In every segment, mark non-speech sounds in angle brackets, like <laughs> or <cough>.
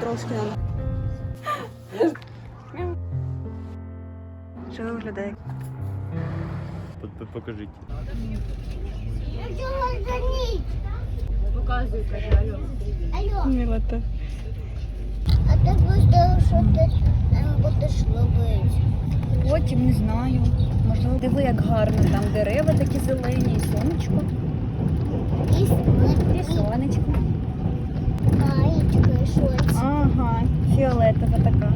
трошки нам. Що виглядає? Покажіть. Показуй, каже, алло. А ти просто що ти там будеш робити? Потім не знаю. Можливо, диви, як гарно там дерева такі зелені, і сонечко, І і сонечко. Ага, фіолетова така.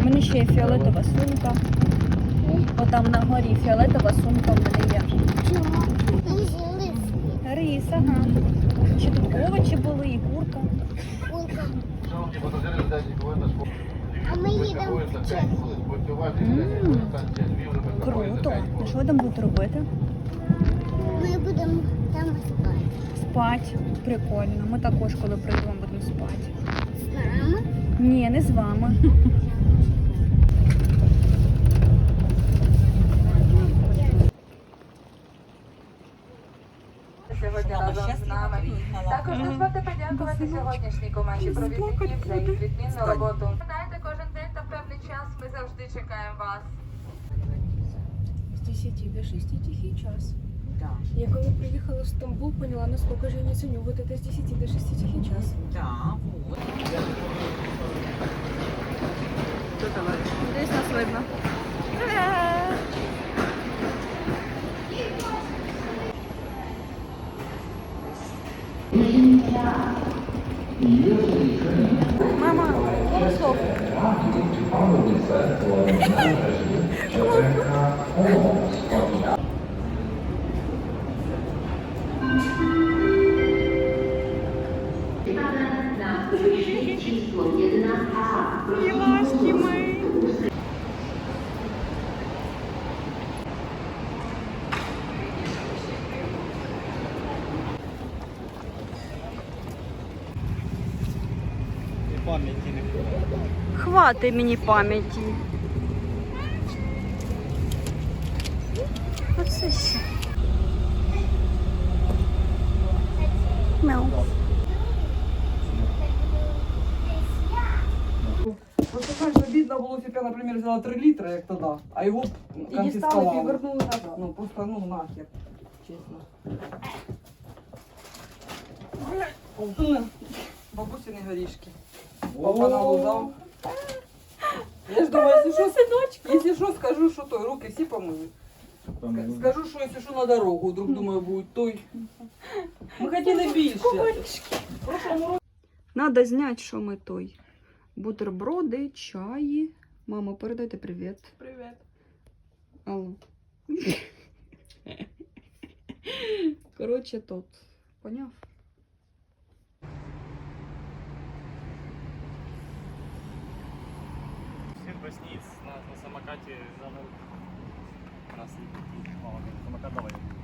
У мене ще є фіолетова сумка. Отам на горі фіолетова сумка в мене є. Рис, ага. Ще тут овочі були і курка. курка. А ми їдемо в Чехію. Круто. А що ви там будете робити? Ми будемо там спати. Спать. Прикольно. Ми також, коли прийдемо, будемо спати. З нами. Ні, не з вами. сьогодні разом з нами. Також дозвольте подякувати сьогоднішній команді провідників за їх відмінну роботу. Знаєте, кожен день та певний час ми завжди чекаємо вас. З 10 до 6 тихий час. Я коли приїхала в Стамбул, поняла, насколько же я не ценю вот это с 10 до 6 тихий час. Десь нас видно. Мама, Богослов. Пам'яті не Хвати мені пам'яті. Оце ще. Мяу. Просто знаєш, обідно було, якщо б я, наприклад, взяла 3 літри, як тоді, а його б І дістали конфісковали. і вернули назад. Ну, просто, ну, нахер, чесно. На. Бабусіни горішки. Папа налузав. Я ж думаю, якщо що, синочки, якщо що, скажу, що той, руки всі помили. Скажу, що якщо що на дорогу, вдруг думаю, будуть той. Ми хотіли більше. В прошлому році Надо зняти, що ми той. Бутерброди, чаї. Мама, передайте привіт. Привіт. Алло. <laughs> Коротше, тут. Поняв? Всі на, на самокаті зараз у нас мало самокат давай.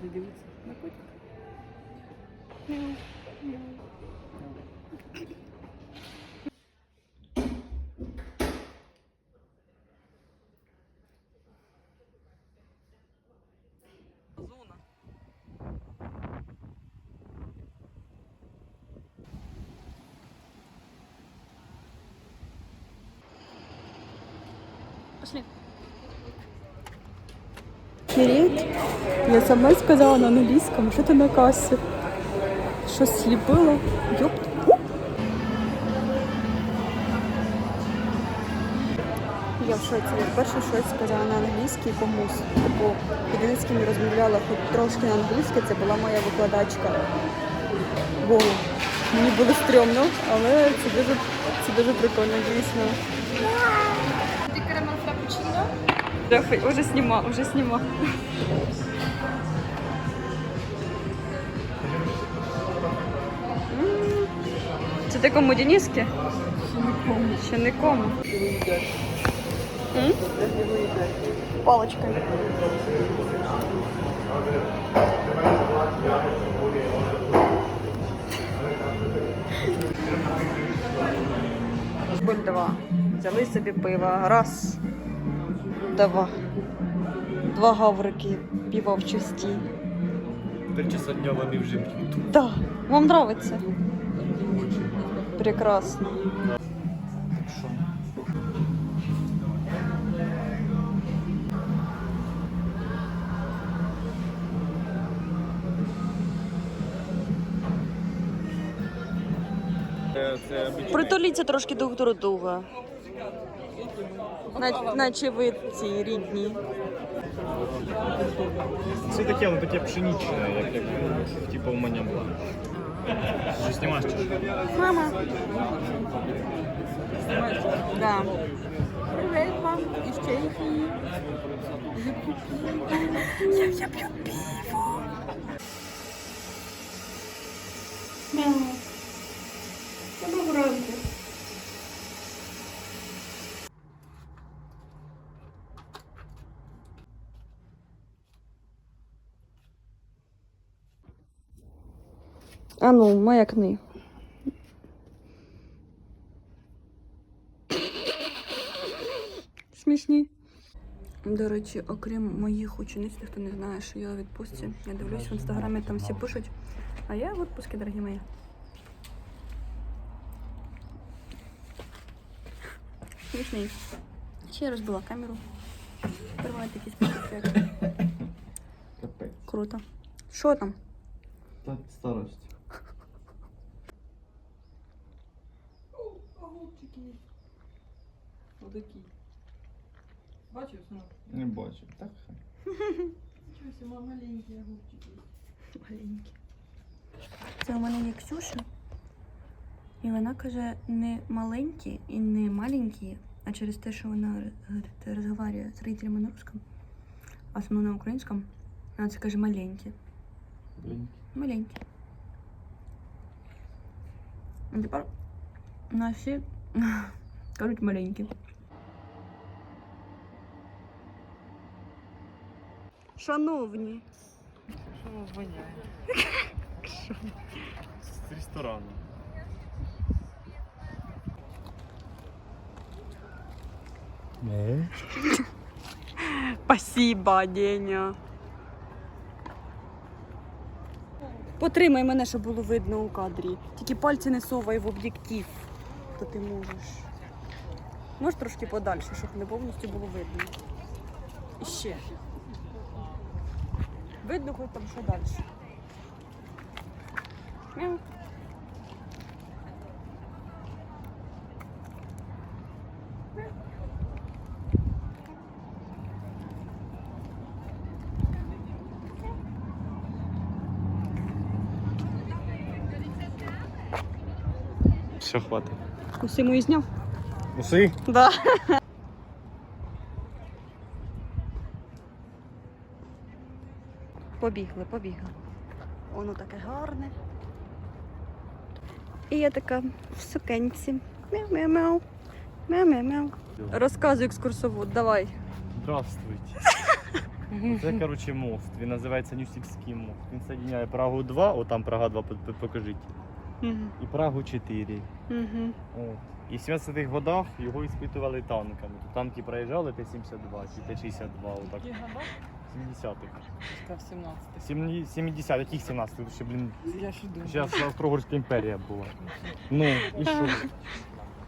Куди дивитися? На котика. зона. Пошли. Привіт. Я сама сказала на англійському, що ти на касі. Щось сліпила. Йопт. Я в шоці. Я вперше щось сказала на англійській комусь. Типу, єдине, з ким я розмовляла хоч трошки на англійській, це була моя викладачка. Воу. Мені було стрьомно, але це дуже, це дуже прикольно, дійсно. Уже сніма, уже сніма. Це ти кому Дениски? Ще не кому. Буль два. Взяли собі пиво. Раз. Два. Два гаврики пива в чисті. Три часа дня вони вже б'ють. Да. Вам нравится? Прекрасно. Притуліться трошки друг до друга. На- Наче ви ці рідні. Це таке, воно таке пшенічне, як, як типу в мене було. Що знімаєш? чи що? Мама. Да. Привіт вам із Чехії. Я, я пиво. А ну, маякни. Смішні. До речі, окрім моїх учениць, хто не знає, що я у відпустці. Я дивлюсь в інстаграмі, там всі пишуть. А я в відпустці, дорогі мої. Смішний. Ще я розбила камеру. Триває якісь ефект. Капець. Круто. Що там? Так, старость. Голубчики. Отакі. Бачив, синок? Не бачу. Так. Сі маленькі голубчики. Маленькі. Це у мене є Ксюша. І вона каже не маленькі і не маленькі, а через те, що вона розмовляє з родителями на русском, а сама на українському, вона це каже маленькі. Блін. Маленькі. А тепер у нас всі кажуть маленькі. Шановні. Що воно воняє? З ресторану. Не. Спасибо, Деня. Потримай мене, щоб було видно у кадрі. Тільки пальці не совай в об'єктив, то ти можеш. Можеш трошки подальше, щоб не повністю було видно. І ще. Видно, хоч там що далі. Все, хватить. Усі мої зняв? Уси? Да. Побігли, побігли. Воно таке гарне. І я така в сукенці. Мяу-мяу-мяу. Мяу-мяу-мяу. Розказуй екскурсовод, давай. Здравствуйте. <laughs> Це, коротше, мост. Він називається Нюсікський мост. Він соединяє Прагу 2, о там Прага 2, по- по- покажіть, І Прагу 4. Угу. О. І в 70-х годах його іспитували танками. Тут танки проїжджали Т-72 чи Т-62, отак. 70-х. Сказав 17. Сімні- 70 яких 17 Тут ще, блін, Я ж думаю. зараз Австро-Угорська імперія була. Ну, і що?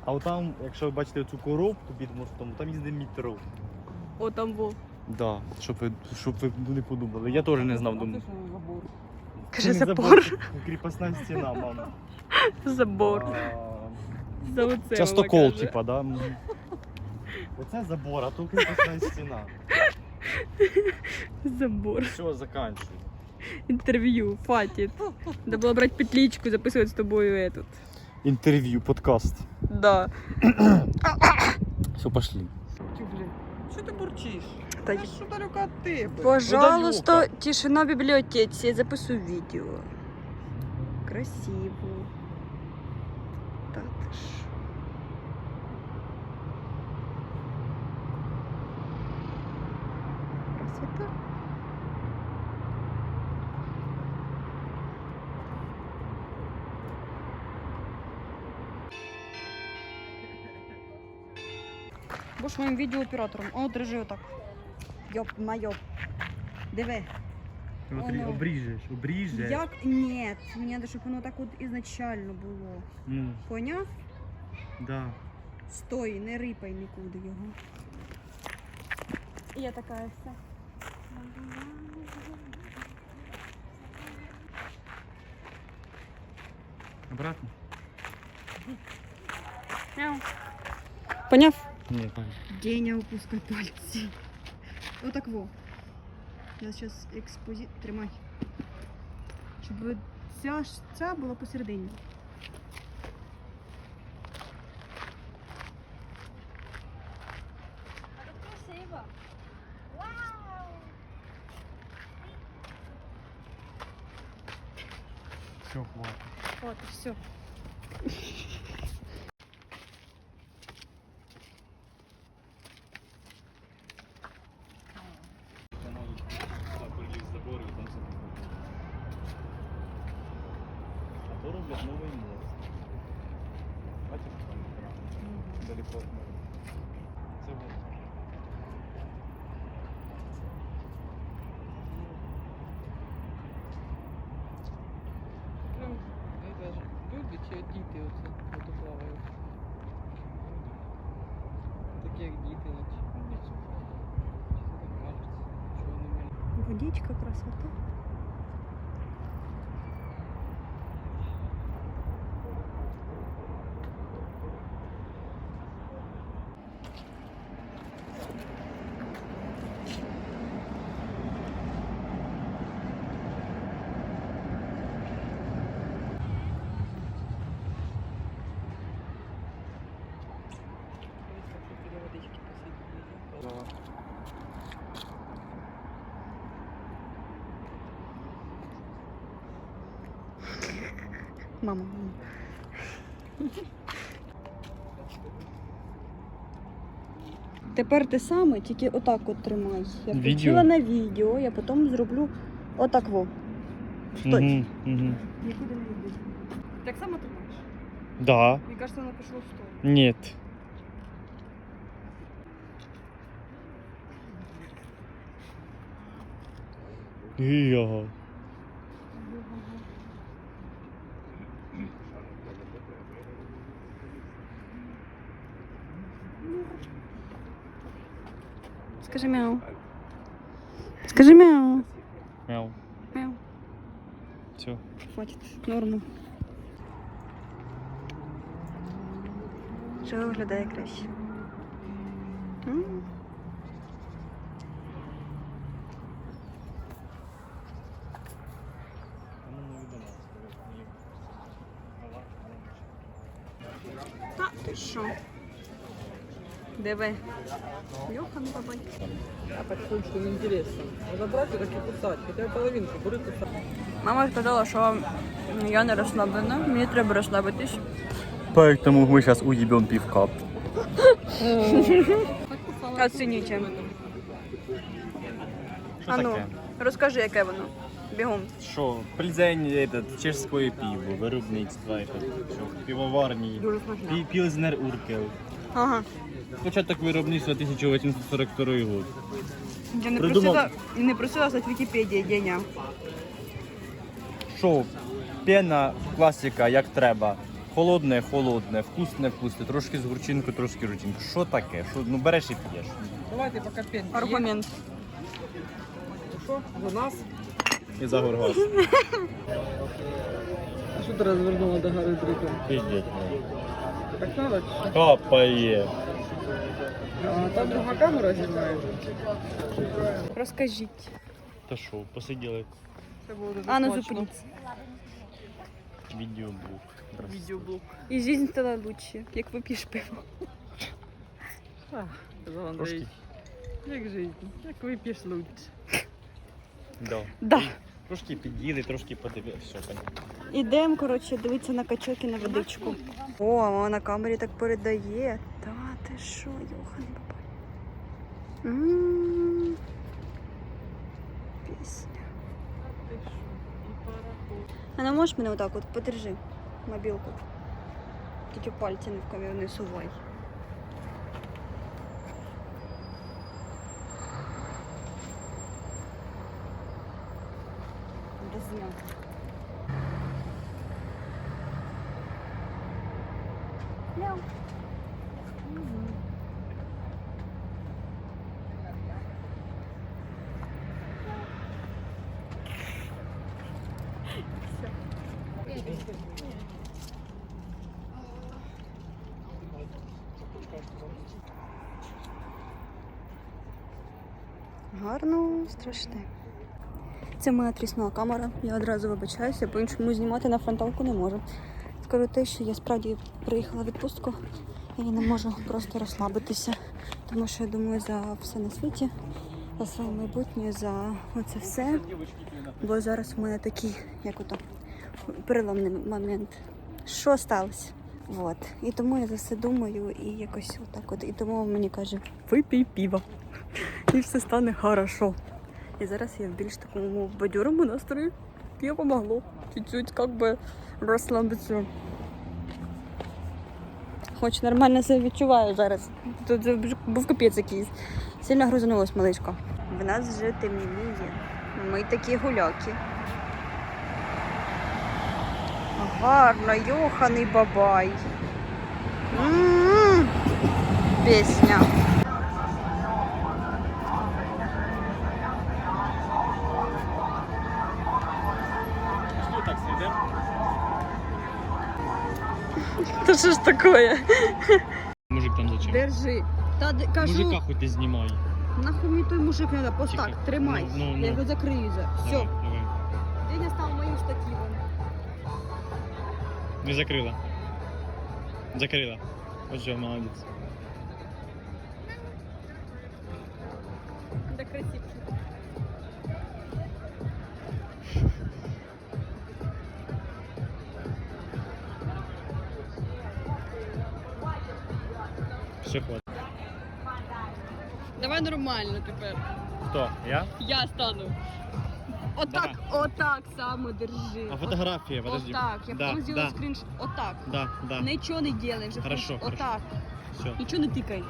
А там, якщо ви бачите цю коробку під мостом, там їздить метро. О, там був. Да, щоб ви, щоб ви не подумали. Я теж не знав, думаю. забор. Каже, Не забор. забор, Кріпосна стіна, мама. Забор. А, За оце Частокол, вона каже. типа, да? Мгм. Оце забор, а тут кріпосна стіна. Забор. Все, заканчуй. Интервью, хватит. Надо было брать петличку, записывать с тобой этот. Інтерв'ю, подкаст. Да. Все, пошли. Тю, блін. Що ти бурчиш? Та Це ж що далеко від тебе. Пожалуйста, тишина в библиотеке, я записываю видео. Красиво. Та ти ж. Красота. Будеш моїм відеооператором. О, держи отак. Йоп, майоп. Диви. Смотри, Воно. обріжеш, обріжеш. Як? Ні, мені треба, щоб воно так от ізначально було. Ну, Поняв? да. Стой, не рипай нікуди його. І я така вся. Обратно? Поняв? Ні. Деня опускай пальці. Отак во. Я зараз експозит. Тримай. Щоб ця, ж- ця була посередині. Красиво. Вау! Все, хватить. От, все. Водичка, красота. Дивись, як біля водички посиділи. Мама. Тепер те саме, тільки отак от тримай. Я Відео? включила на відео, я потім зроблю отак во. Стой. Угу, угу. Нікуди не йди. Так само тримаєш? Да. Мені кажется, воно пішло в сторону. Нет. Йо. Скажи мяу. Скажи мяу. Мяу. Мяу. Все. Хватит. Норму. Що виглядає краще? М? Та ти що? Диви. Йохан бабай. А так что что неинтересно. Надо брать и так и кусать. Хотя бы половинку, бери кусать. Мама сказала, що я не розслаблена, мені треба розслабитись. Поэтому мы сейчас уебем пивка. <laughs> Оцінюйте. Що А ну, таке? розкажи, яке воно. Бігом. Що, пльзень этот, чешської пиво, виробництва, этот, що, пивоварні. Дуже смачно. Пі- Пілзнер Уркел. Ага. Початок виробництва 1842 год. Я не Придумав. просила, не просила стати Вікіпедії, Деня. Що, пена, класика, як треба. Холодне, холодне, вкусне, вкусне, трошки з гурчинкою, трошки жучинку. Що таке? Що, ну береш і п'єш. Давайте пока пень. Аргумент. Что? За нас? І за горгаз. А что ты развернула до горы дрыком? Піздець. Так надо? Капає. А там друга камера снимает. Розкажіть. Та що, посиділи Це було дуже А ну смачно. зупиніться. Відеоблог. Відеоблог. І жизнь стала лучше, як вип'єш пиво. Казав Андрій. Трошки. Як жизнь, як вип'єш лучше. Да. Да. Трошки під'їли, трошки подивилися. Все, понятно. Ідемо, коротше, дивитися на качок і на водичку. О, а на камері так передає. Ти що, Йохан бабай. Пісня. А не можеш мене отак от подержи мобілку. Тільки пальці не в камеру не сувай. Мяу. Гарно, страшне. Це моя тріснула камера. Я одразу вибачаюся, по-іншому знімати на фронталку не можу. Скажу те, що я справді приїхала в відпустку і не можу просто розслабитися, тому що я думаю за все на світі, за своє майбутнє, за оце все. Бо зараз у мене такий, як ото, переломний момент. Що сталося? От. І тому я за все думаю і якось отак от. І тому мені каже, випій піва. І все стане хорошо. І зараз я в більш такому бадьорому настрої. Пиво помогло. Чуть-чуть как бы розслабитися. Хоч нормально себе відчуваю зараз. Тут був капець якийсь. Сильно грузанулась маличка. В нас вже темніє. Ми такі гуляки. Гарно, йоханий бабай. М-м-м. Пісня. Так сидимо. Та що ж таке? Мужик там зачем? Держи. Та кажу, Мужика хоч ти знімай. нахуй мені той мужик треба. Ось Тихо. так, тримай. Ну, ну, ну. Я його закрию за. Все. Давай, давай. Деня став моїм штативом. Не закрила. Закрила. Що, молодець. Да красивчик. Все хватить. Давай нормально тепер. Хто? Я? Я стану. Отак, отак само держи. А фотографія, подожди. Отак. Я потім зробила скріншот. Отак. да, да. Нічого не делай вже. Хорошо, хорошо. Отак. Все. Нічого не тикай.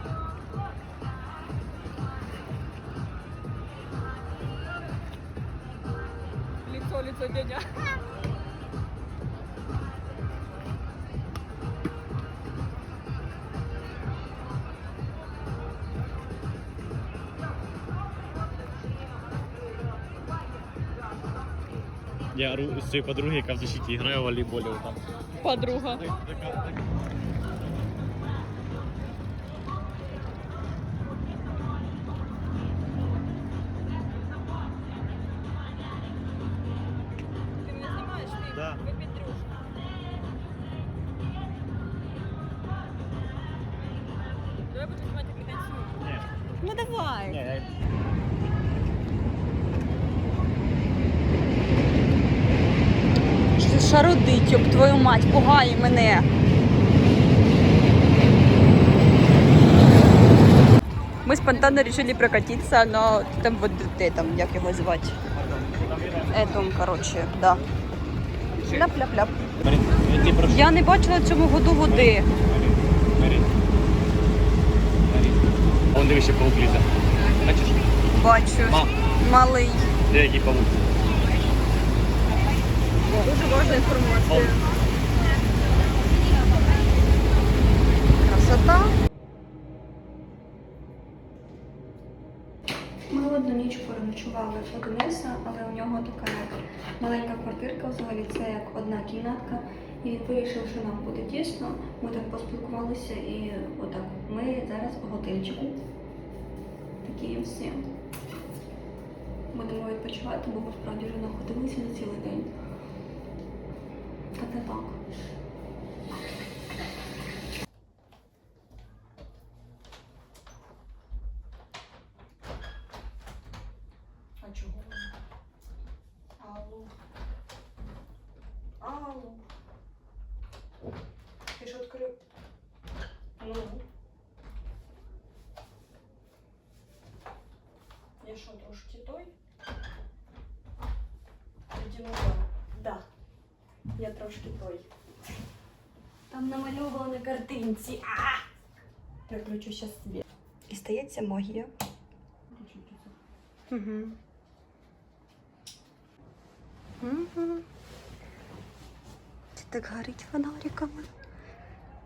Лицо, лицо, дядя. Я з цієї подруги, яка в защиті грає в волейболі там. Подруга. Мы спонтанно решили прокатиться на там вот де там, як його звати. Этом, короче, да. Ляп-ляп-ляп. Я не бачила в цьому году води. А Вон паук лізе. Бачиш? Бачу. Мам, Малий. де який паук? Дуже важна інформація. Красота. Ми одну ніч переночували у Дениса, але у нього така маленька квартирка, взагалі це як одна кімнатка. І він вирішив, що нам буде тісно. Ми так поспілкувалися і отак. Ми зараз у готельчику. Такі всі. будемо відпочивати, бо ми справді вже находилися на цілий день. А це так. А чого? Алло. Алло. Ти ж відкрив. Ну. Я що, трошки той? Тоді ну да. Да. Я трошки той. Там намальовано на картинці. А! Приключу щас собі. І стається магія. Угу. Угу. Це так горить фонариками.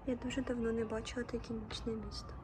Я дуже давно не бачила таке нічне місто.